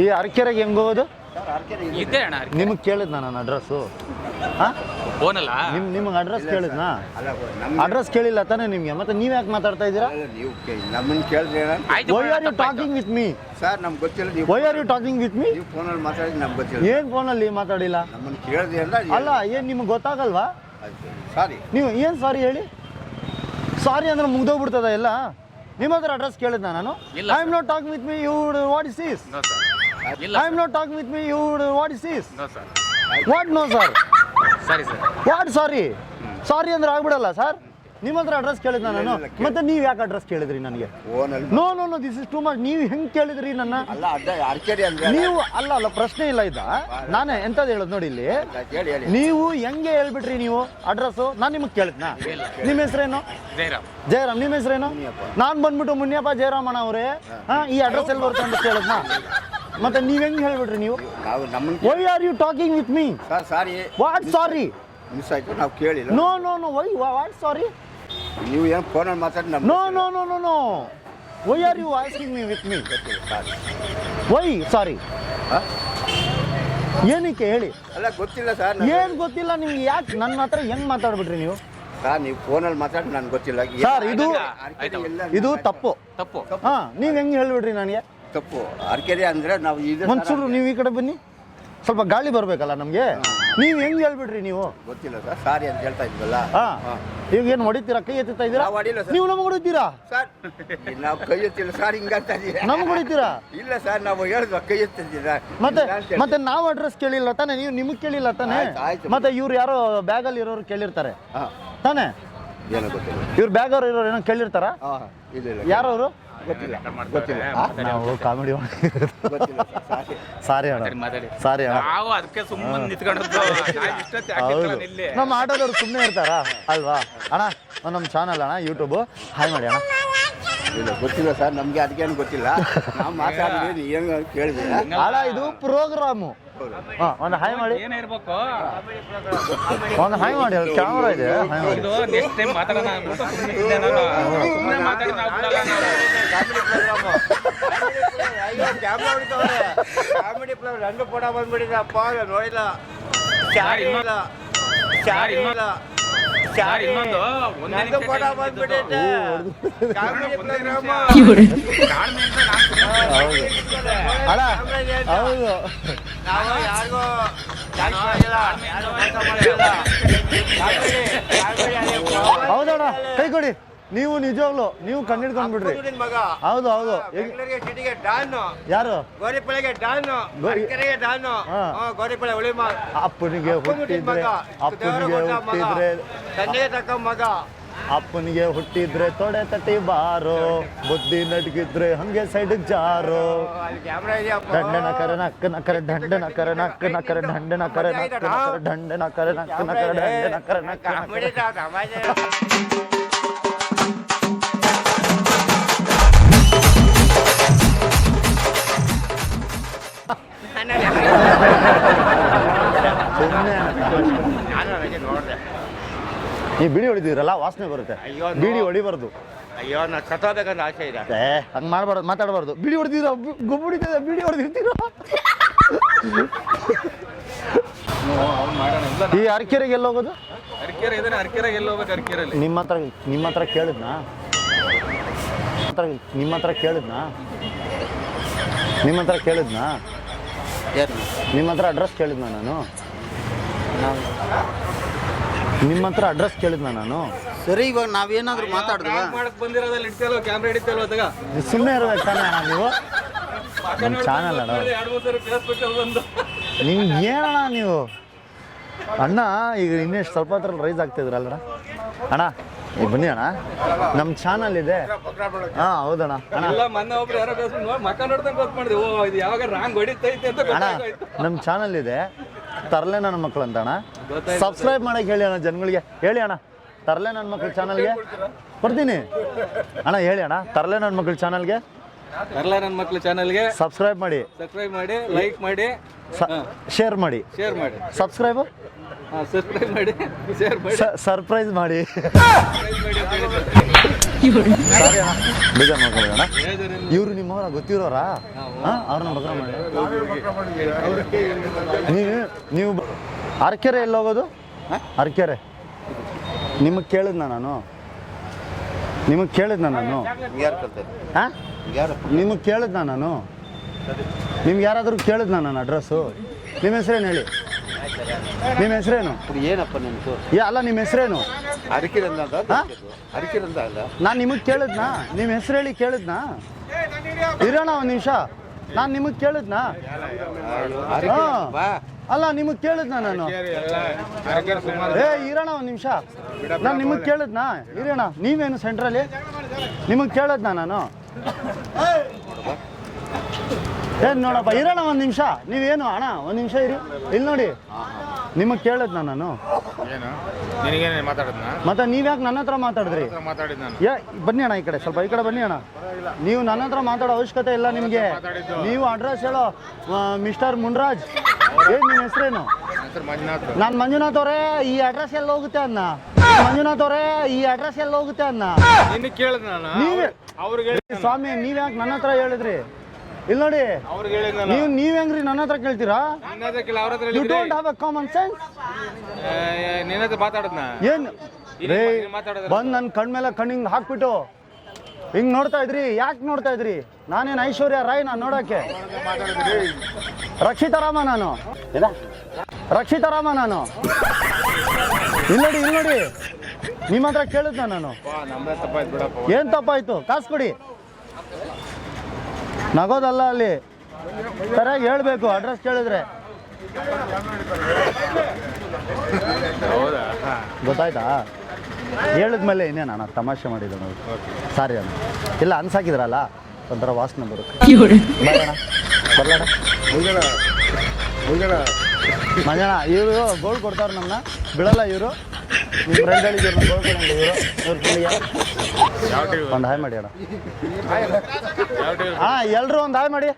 ಈ ಅರಕೆರೆಗೆ ಹೆಂಗ್ ಹೋಗೋದು? ಇದ್ದೆ ಅಣ್ಣ ನಿಮಗೆ ಕೇಳಿದ್ನ ನಾನು ಅಡ್ರೆಸ್ಸು? ಹಾಂ? ಫೋನಲ್ಲ? ನಿಮ್ ನಿಮಗೆ ಅಡ್ರೆಸ್ ಕೇಳಿದ್ನಾ? ಅಡ್ರೆಸ್ ಕೇಳಿಲ್ಲ ತಾನೇ ನಿಮಗೆ ಮತ್ತೆ ನೀವು ಯಾಕೆ ಮಾತಾಡ್ತಾ ಇದ್ದೀರಾ? ನೀವು ನಮ್ಮನ್ನು ಕೇಳಿದ್ರೆ ಆಯ್ತು why are you talking with me sir ನಮ್ಗೆ ಗೊತ್ತಿಲ್ಲ ನೀವು why are you talking with me ನೀವು ಫೋನಲ್ಲಿ ಮಾತಾಡಿ ನಮ್ಗೆ ಗೊತ್ತಿಲ್ಲ. ಏನು ಫೋನಲ್ಲಿ ಮಾತಾಡಿಲ್ಲ? ನಮ್ಮನ್ನು ಕೇಳಿದ್ರೆ ಅಲ್ಲ ಏನ್ ನಿಮ್ಗೆ ಗೊತ್ತಾಗಲ್ವಾ? ಸಾರಿ ನೀವು ಏನು ಸಾರಿ ಹೇಳಿ? ಸಾರಿ ಅಂದ್ರೆ ಮುಗ್ದೋಗ್ಬಿಡ್ತದ ಎಲ್ಲ? ನಿಮ್ಮ ಹತ್ರ ಅಡ್ರೆಸ್ ಕೇಳಿದ್ನಾ ನಾನು? I am not talking with me you what is is I am not talking with me you what is is no sir what no sir ಸರಿ ಸರ್ ವಾಟ್ ಸಾರಿ ಸಾರಿ ಅಂದ್ರೆ ಆಗ್ಬಿಡಲ್ಲ ಸರ್ ನಿಮ್ಮ ಹತ್ರ address ಕೇಳಿದ್ ನಾನು. ಮತ್ತೆ ನೀವು ಯಾಕೆ address ಕೇಳಿದ್ರಿ ನನಗೆ? No no no this is too much ನೀವು ಹೆಂಗೆ ಕೇಳಿದ್ರಿ ನನ್ನ? ನೀವು ಅಲ್ಲ ಅಲ್ಲ ಪ್ರಶ್ನೆ ಇಲ್ಲ ಇದ್ದ ನಾನೇ ಎಂತದ್ ಹೇಳೋದು ನೋಡಿ ಇಲ್ಲಿ. ನೀವು ಹೆಂಗೆ ಹೇಳ್ಬಿಟ್ರಿ ನೀವು ಅಡ್ರೆಸ್ ನಾನು ನಿಮಗೆ ಕೇಳಿದ್ನ? ನಿಮ್ಮ ಹೆಸರೇನು? ಜಯರಾಮ್. ಜಯರಾಮ್ ನಿಮ್ಮ ಹೆಸರೇನು? ನಾನು ಬಂದ್ಬಿಟ್ಟು ಮುನ್ಯಪ್ಪ ಜಯರಾಮಣ್ಣ ಅವರೇ. ಹಾ. ಈ ಅಡ್ರೆಸ್ ಎಲ್ಲಿ ಬರುತ್ತೆ ಅಂತ ಕೇಳಿದ್ನ? ಮತ್ತೆ ನೀವ್ ಹೆಂಗ್ ಹೇಳ್ಬಿಟ್ರಿ ನೀವು? ನಾವು ನಮ್ಮನ್ನು why are you talking with me sir sorry. What sorry miss ಆಯ್ತು ನಾವು ಕೇಳಿಲ್ಲ. No no no why what sorry ನೀವು ಏನು ಫೋನಲ್ಲಿ ಮಾತಾಡಿ ನಮ್ಮ no no no no no why are you asking me with me sorry. Why sorry ಹಾಂ? ಏನಕ್ಕೆ ಹೇಳಿ? ಅಲ್ಲ ಗೊತ್ತಿಲ್ಲ ಸರ್ ಏನ್ ಗೊತ್ತಿಲ್ಲ ನಿಮ್ಗೆ ಯಾಕೆ ನನ್ನ ಹತ್ರ ಹೆಂಗ್ ಮಾತಾಡ್ಬಿಟ್ರಿ ನೀವು? ಸರ್ ನೀವು ಫೋನಲ್ಲಿ ಮಾತಾಡಿ ನನ್ಗೆ ಗೊತ್ತಿಲ್ಲ. ಸರ್ ಇದು ಇದು ತಪ್ಪು. ತಪ್ಪು. ಹಾ ನೀವ್ ಹೆಂಗ್ ಹೇಳ್ಬಿಡ್ರಿ ನನಗೆ? ತಪ್ಪು ಅರ್ಕೆರೆ ಅಂದರೆ ನಾವು ಇದು ಮನ್ಸೂರು ನೀವು ಈ ಕಡೆ ಬನ್ನಿ. ಸ್ವಲ್ಪ ಗಾಳಿ ಬರ್ಬೇಕಲ್ಲ ನಮ್ಗೆ? ನೀವು ಹೆಂಗೆ ಹೇಳ್ಬಿಡ್ರಿ ನೀವು? ಗೊತ್ತಿಲ್ಲ ಸರ್ ಸಾರಿ ಅಂತ ಹೇಳ್ತಾ ಇದ್ವಲ್ಲ? ಹಾ. ಈಗ ಏನು ಹೊಡಿತೀರಾ? ಕೈ ಎತ್ತುತ್ತಾ ಇದ್ದೀರಾ? ನಾವು ಹೊಡಿಲ್ಲ ಸರ್. ನೀವು ನಮ್ಗೆ ಹೊಡಿತೀರಾ? ಸರ್ ನಾವು ಕೈ ಎತ್ತಿಲ್ಲ ಸರ್ ಹಿಂಗಂತ ಇದೀಯ. ನಮ್ಗೆ ಹೊಡಿತೀರಾ? ಇಲ್ಲ ಸರ್ ನಾವು ಹೇಳಿದ್ವ ಕೈ ಎತ್ತಿದ್ದೀರಾ ಮತ್ತೆ ಮತ್ತೆ ನಾವು ಅಡ್ರೆಸ್ ಕೇಳಿಲ್ಲ ತಾನೆ ನೀವು ನಿಮಗೆ ಕೇಳಿಲ್ಲ ತಾನೆ? ಆಯ್ತು, ಆಯ್ತು. ಮತ್ತೆ ಇವ್ರು ಯಾರೋ ಬ್ಯಾಗಲ್ಲಿ ಇರೋರು ಕೇಳಿರ್ತಾರೆ. ಹಾಂ. ತಾನೆ? ಏನೋ ಗೊತ್ತಿಲ್ಲ. ಇವ್ರು ಬ್ಯಾಗ್ ಅವ್ರು ಇರೋರು ಏನೋ ಕೇಳಿರ್ತಾರ? ಹಾಂ ಇಲ್ಲ ಇಲ್ಲ. ಯಾರವರು? ಗೊತ್ತಿಲ್ಲ. ಗೊತ್ತಿಲ್ಲ. ನಾವು ಕಾಮಿಡಿ ಗೊತ್ತಿಲ್ಲ ಸಾರಿ ಸಾರಿ. ಅಣ್ಣ. ಮಾತಾಡಿ ಸಾರಿ ಅಣ್ಣ. ನಾವು ಅದಕ್ಕೆ ಸುಮ್ಮನೆ ನಿಂತ್ಕೊಂಡು ನಮ್ಮ ಆಟೋದವ್ರು ಸುಮ್ಮನೆ ಇರ್ತಾರಾ? ಅಲ್ವಾ? ಅಣ್ಣ ನಮ್ಮ ಚಾನಲ್ ಅಣ್ಣ ಯೂಟ್ಯೂಬು ಹಾಯ್ ಮಾಡಿ ಅಣ್ಣ. ಇಲ್ಲ ಗೊತ್ತಿಲ್ಲ ಸರ್ ನಮಗೆ ಅದಕ್ಕೇನು ಗೊತ್ತಿಲ್ಲ. ನಾವು ಮಾತಾಡಿದ್ವಿ ಏನು ಕೇಳಿದ್ವಿ ಅಣ್ಣ ಇದು ಪ್ರೋಗ್ರಾಮು ಹಾಂ ಒಂದು ಹಾಯ್ ಮಾಡಿ. ಏನೇ ಇರ್ಬೇಕು. ಒಂದು ಹಾಯ್ ಮಾಡಿ ಕ್ಯಾಮ್ರಾ ಇದೆ ಹಾಯ್ ಮಾಡಿ. ಇದು ನೆಕ್ಸ್ಟ್ ಟೈಮ್ ಮಾತಾಡೋಣ ಅಂದ್ಬಿಟ್ಟು ಸುಮ್ನೆ ಇದ್ದೆ ನಾನು. ಸುಮ್ಮನೆ ಮಾತಾಡಿ ನಾವು ಬಿಡಲ್ಲ. ಕ್ಯಾಮ್ರಾ ಹೊಡಿತವ್ರೆ. ಕಾಮಿಡಿ ಪ್ಲಸ್ రెండు ಕೂಡ ಬಂದ್ಬಿಟ್ಟಿದ್ರಪ್ಪ ನೋಡಿಲ್ಲ. ಇಲ್ಲ. ಇಲ್ಲ. ಇನ್ನೊಂದು? ನಂದು ಕಾಮಿಡಿ ಸುಮ್ನೆ ಹೌದು. ಅಲ್ಲ ಹೌದು. ಹೌದಣ್ಣ ಕೈ ಕೊಡಿ. ನೀವು ನಿಜವಾಗ್ಲು ನೀವು ಕಣ್ಣಿಡ್ಕೊಂಡ್ಬಿಡ್ರಿ ಮಗ. ಹೌದು ಹೌದು. ಯಾರು? ಗೋರಿಪಳೆಗೆ ಡಾನು. ಡಾನು. ಗೋರಿಪಳೆ ಉಳಿ ಅಪ್ಪನಿಗೆ ಹುಟ್ಟಿದ್ರೆ ಮಗ. ಅಪ್ಪನಿಗೆ ಹುಟ್ಟಿದ್ರೆ. ತಂದೆಗೆ ತಕ್ಕ ಮಗ. ಅಪ್ಪನಿಗೆ ಹುಟ್ಟಿದ್ರೆ ತೊಡೆ ತಟ್ಟಿ ಬಾರೋ ಬುದ್ಧಿ ನಡ್ಗಿದ್ರೆ ಹಂಗೆ ಸೈಡ್ ಜಾರೋ ಅಲ್ಲಿ ಕ್ಯಾಮ್ರಾ ಇದೆಯಪ್ಪ ದಂಡನ ಕರ ನಕ್ಕ ನಕರ ದಂಡನ ಕರ ನಕ್ಕ ನಕರ ದಂಡನ ಕರ ನಕ್ಕ ನಕರ ದಂಡನ ಕರ ನಕ್ಕ ನಕರ ದಂಡನ ಕರ ನಕ್ಕ ಈ ಬಿಡಿ ಹೊಡಿದಿರಲ್ಲ ವಾಸನೆ ಬರುತ್ತೆ. ಅಯ್ಯೋ, ನೋ. ಬಿಡಿ ಹೊಡಿಬಾರ್ದು. ಅಯ್ಯೋ ನಾ ಸತ್ತೋಬೇಕಂತ ಆಸೆ ಇದೆ. ಏ ಹಂಗ್ ಮಾಡ್ಬಾರ್ದು ಮಾತಾಡಬಾರ್ದು. ಬಿಡಿ ಹೊಡೆದಿರ ಗೊಬ್ಬಡಿತದೆ ಬಿಡಿ ಹೊಡೆದಿರ್ತೀರ? ಅವ್ನು ಮಾಡೋಣ. ಇಲ್ಲ ಈ ಅರ್ಕೆರೆಗೆ ಎಲ್ಲಿ ಹೋಗೋದು? ಅರ್ಕೆರೆ ಇದಾನೆ ಎಲ್ಲಿ ಹೋಗ್ಬೇಕು ಅರ್ಕೆರೆಯಲ್ಲಿ ನಿಮ್ಮ ಹತ್ರ ನಿಮ್ಮ ಹತ್ರ ಕೇಳಿದ್ನಾ? ಹತ್ರ ನಿಮ್ಮ ಹತ್ರ ಕೇಳಿದ್ನಾ? ನಿಮ್ಮ ಹತ್ರ ಕೇಳಿದ್ನಾ? ನಿಮ್ಮ ಹತ್ರ ಅಡ್ರೆಸ್ ಕೇಳಿದ್ನಾ ನಾನು? ನಿಮ್ಮ ಹತ್ರ ಅಡ್ರೆಸ್ ಕೇಳಿದ್ನ ನಾನು? ಸರಿ ಇವಾಗ ನಾವೇನಾದ್ರೂ ಮಾತಾಡಿದ್ವ ಮಾಡಕ್ ಬಂದಿರೋದಲ್ಲಿ ಕ್ಯಾಮ್ರಾ ಹಿಡಿತೇಲೋ ಅದಾಗ ಸುಮ್ಮನೆ ಇರಬೇಕು ತಾನೇ ಅಣ್ಣ ನೀವು? ನಮ್ಮ ಚಾನಲ್ ಅಣ್ಣ ಎರಡು ಮೂರು ಸರಿ ಫೇಸ್ಬುಕ್ ಬಂದು. ನಿಮ್ಗೆ ಏನಣ್ಣ ನೀವು? ಅಣ್ಣ ಈಗ ಇನ್ನೆಷ್ಟು ಸ್ವಲ್ಪ ಹತ್ರ ರೈಸ್ ಆಗ್ತಿದ್ರಲ್ಲ ಅಣ್ಣ ಈಗ ಬನ್ನಿ ಅಣ್ಣ. ನಮ್ಮ ಚಾನಲ್ ಇದೆ. ಹಾಂ ಹೌದಣ್ಣ. ಅಣ್ಣ. ಇಲ್ಲ ಮೊನ್ನೆ ಒಬ್ರು ಯಾರೋ ಫೇಸ್ಬುಕ್ ಮಕ್ಕ ನೋಡ್ದಂಗೆ ಗೊತ್ತು ಮಾಡಿದೆ ಓ ಇದು ಯಾವಾಗ ರಾಂಗ್ ಹೊಡಿತೈತೆ ಅಂತ ಅಣ್ಣ ಗೊತ್ತಾಗೋಯ್ತು. ನಮ್ಮ ಚಾನಲ್ ಇದೆ. ತರಲೆ ನನ್ನ ಮಕ್ಕಳು ಅಂತ ಅಣ್ಣ. ಸಬ್ಸ್ಕ್ರೈಬ್ ಮಾಡಕ್ಕೆ ಹೇಳಿ ಅಣ್ಣ ಜನಗಳಿಗೆ. ಹೇಳಿ ಅಣ್ಣ. ತರಲೆ ನನ್ನ ಮಕ್ಕಳು ಚಾನಲ್ಗೆ. ಕೊಡ್ತೀನಿ. ಅಣ್ಣ ಹೇಳಿ ಅಣ್ಣ. ತರಲೆ ನನ್ನ ಮಕ್ಕಳು ಚಾನಲ್ಗೆ. ತರಲೆ ನನ್ನ ಮಕ್ಳು ಚಾನಲ್ಗೆ. ಸಬ್ಸ್ಕ್ರೈಬ್ ಮಾಡಿ. ಸಬ್ಸ್ಕ್ರೈಬ್ ಮಾಡಿ ಲೈಕ್ ಮಾಡಿ. ಶೇರ್ ಮಾಡಿ. ಶೇರ್ ಮಾಡಿ. ಸಬ್ಸ್ಕ್ರೈಬ್ ಸಬ್ಸ್ಕ್ರೈಬ್ ಮಾಡಿ ಶೇರ್ ಮಾಡಿ. ಸರ್ಪ್ರೈಸ್ ಮಾಡಿ. ಬೇಜಾರು ಮಾಡ್ಕೊಳ್ಳೋಣ ಇವರು ನಿಮ್ಮವರ ಗೊತ್ತಿರೋರಾ? ಅವ್ರನ್ನ ಬಕ್ರ ಮಾಡಿ. ನೀವು ನೀವು ಅರ್ಕೆರೆ ಎಲ್ಲಿ ಹೋಗೋದು? ಅರ್ಕೆರೆ. ನಿಮಗೆ ಕೇಳಿದ್ನ ನಾನು? ನಿಮಗೆ ಕೇಳಿದ್ನ ನಾನು? ನಿಮಗೆ ಕೇಳಿದ್ನ ನಾನು? ನಿಮ್ಗೆ ಯಾರಾದರೂ ಕೇಳಿದ್ನ ನಾನು ಅಡ್ರೆಸ್ಸು? ನಿಮ್ಮ ಹೆಸರೇನು ಹೇಳಿ? ನಿಮ್ಮ ಹೆಸರೇನು? ಏನಪ್ಪ ನಿಮ್ದು? ಅಲ್ಲ ನಿಮ್ಮ ಹೆಸರೇನು? ಅರಕಿರಂದ ಅಲ್ಲ? ನಾನು ನಿಮಗೆ ಕೇಳಿದ್ನಾ? ನಿಮ್ಮ ಹೆಸರು ಹೇಳಿ ಕೇಳಿದ್ನಾ? ಇರೋಣ ಒಂದು ನಿಮಿಷ. ನಾನು ನಿಮಗೆ ಕೇಳಿದ್ನಾ? ಅಲ್ಲ ನಿಮಗೆ ಕೇಳಿದ್ನಾ ನಾನು? ಏ ಇರೋಣ ಒಂದು ನಿಮಿಷ. ನಾನು ನಿಮಗೆ ಕೇಳಿದ್ನಾ? ಇರೋಣ ನೀವೇನು ಸೆಂಟ್ರಲ್ಲಿ? ನಿಮಗೆ ಕೇಳಿದ್ನಾ ನಾನು? ಏನು ನೋಡಪ್ಪ ಇರೋಣ ಒಂದು ನಿಮಿಷ. ನೀವೇನು ಅಣ್ಣ ಒಂದು ನಿಮಿಷ ಇರಿ. ಇಲ್ಲಿ ನೋಡಿ. ನಿಮಗೆ ಕೇಳದ್ ನಾನು? ಏನು? ನಿನಗೇನು ಮಾತಾಡಿದ್ನ? ಮತ್ತೆ ನೀವ್ಯಾಕೆ ನನ್ನ ಹತ್ರ ಮಾತಾಡಿದ್ರಿ? ಮಾತಾಡಿದ್ ನಾನು. ಏ ಬನ್ನಿ ಅಣ್ಣ ಈ ಕಡೆ ಸ್ವಲ್ಪ ಈ ಕಡೆ ಬನ್ನಿ ಅಣ್ಣ. ನೀವು ನನ್ನ ಹತ್ರ ಮಾತಾಡೋ ಅವಶ್ಯಕತೆ ಇಲ್ಲ ನಿಮಗೆ. ನೀವು ಅಡ್ರೆಸ್ ಹೇಳೋ ಮಿಸ್ಟರ್ ಮುನ್ರಾಜ್. ಏನ್ ನಿಮ್ಮ ಹೆಸರೇನು? ನಾನು ಮಂಜುನಾಥ್ ಅವರೇ ಈ ಅಡ್ರೆಸ್ ಎಲ್ಲ ಹೋಗುತ್ತೆ ಅನ್ನ ಮಂಜುನಾಥ್ ಅವರೇ ಈ ಅಡ್ರೆಸ್ ಎಲ್ಲ ಹೋಗುತ್ತೆ ಅನ್ನ ನಿನ್ನ ನೀವೇ ಸ್ವಾಮಿ ನೀವ್ಯಾಕೆ ನನ್ನ ಹತ್ರ ಹೇಳಿದ್ರಿ? ಇಲ್ಲಿ ನೋಡಿ ಅವ್ರಿಗೆ ನಾನು. ನೀವು ನೀವ್ ಹೆಂಗ್ರಿ ನನ್ನ ಹತ್ರ ಕೇಳ್ತೀರಾ? ನಿನ್ನ ಹತ್ರ ಕೇಳಿ ಅವ್ರ ಹತ್ರ ಯು ಹೇಳಿದ್ರೆ don't have a common sense ನಿನ್ನ ಹತ್ರ ಮಾತಾಡದ್ನ ಏನ್? ರೇ ಬಂದ್ ನನ್ನ ಕಣ್ಮೇಲೆ ಕಣ್ಣಿಂಗ್ ಹಾಕ್ಬಿಟ್ಟು ಹಿಂಗ್ ನೋಡ್ತಾ ಇದ್ರಿ ಯಾಕೆ ನೋಡ್ತಾ ಇದ್ರಿ? ನಾನೇನ್ ಐಶ್ವರ್ಯ ರಾಯ್ ನಾನು ನೋಡಕ್ಕೆ? ರಕ್ಷಿತಾರಾಮ ನಾನು. ರಕ್ಷಿತಾರಾಮ ನಾನು. ಇಲ್ಲ ನೋಡಿ ಇಲ್ಲಿ ನೋಡಿ. ನಿಮ್ಮ ಹತ್ರ ಕೇಳಿದ್ನ ನಾನು. ನಮ್ದೇ ತಪ್ಪಾಯ್ತು ಬಿಡಪ್ಪ. ಏನ್ ತಪ್ಪಾಯ್ತು? ಕಾಸು ಕೊಡಿ. ನಗೋದಲ್ಲ ಅಲ್ಲಿ. ಸರಿಯಾಗಿ ಹೇಳಬೇಕು ಅಡ್ರೆಸ್ ಕೇಳಿದ್ರೆ. ಹೌದಾ? ಗೊತ್ತಾಯ್ತಾ? ಹೇಳಿದ್ಮೇಲೆ ಇನ್ನೇನು ಅಣ್ಣ ತಮಾಷೆ ಮಾಡಿದ್ದು ನೋಡಿ. ಸಾರಿ ಅಣ್ಣ. ಇಲ್ಲ ಅನ್ಸಾಕಿದ್ರಲ್ಲ? ಒಂಥರ ವಾಸನೆ ಬರುತ್ತೆ. ಬರ್ಲಣ್ಣ. ಮಂಜಣ್ಣ ಇವರು ಗೋಲ್ಡ್ ಕೊಡ್ತಾರ ನಮ್ಮನ್ನ ಬಿಡಲ್ಲ ಇವರು. ನಿಮ್ಮ ಫ್ರೆಂಡ್ ಒಂದು ಹಾಯ್ ಮಾಡಿ ಅಣ್ಣ. ಹಾಂ ಎಲ್ಲರೂ ಒಂದು ಹಾಯ್ ಮಾಡಿ.